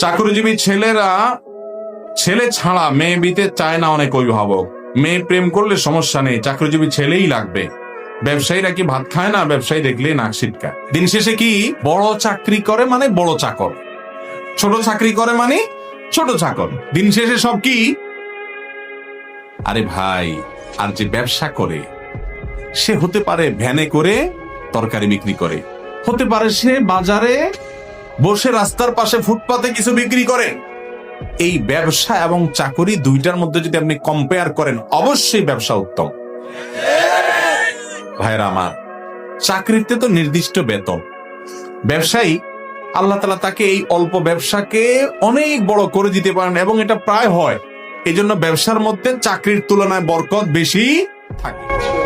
চাকরিজীবী ছেলেরা, ছেলে ছাড়া মেয়ে বিতে চায় না অনেক অভিভাবক। মেয়ে প্রেম করলে সমস্যা নেই, চাকরিজীবী ছেলেই লাগবে। ব্যবসায়ীরা কি ভাত খায় না? ব্যবসায়ী দেখলে নাক ছিটকায়। দিন শেষে কি বড় চাকরি করে মানে বড় চাকর? ছোট চাকরি করে মানে ছোট চাকর। দিন শেষে সব কি? আরে ভাই, আর যে ব্যবসা করে, সে হতে পারে ভ্যানে করে তরকারি বিক্রি করে। হতে পারে সে বাজারে বসে রাস্তার পাশে ফুটপাতে কিছু বিক্রি করে এই ব্যবসা এবং চাকরি দুইটার মধ্যে যদি আপনি কম্পেয়ার করেন, অবশ্যই ব্যবসা উত্তম। ভাইরা আমার, চাকরিতে তো নির্দিষ্ট বেতন। ব্যবসায়ী, আল্লাহ তালা তাকে এই অল্প ব্যবসাকে অনেক বড় করে দিতে পারেন এবং এটা প্রায় হয়। এই জন্য ব্যবসার মধ্যে চাকরির তুলনায় বরকত বেশি থাকে।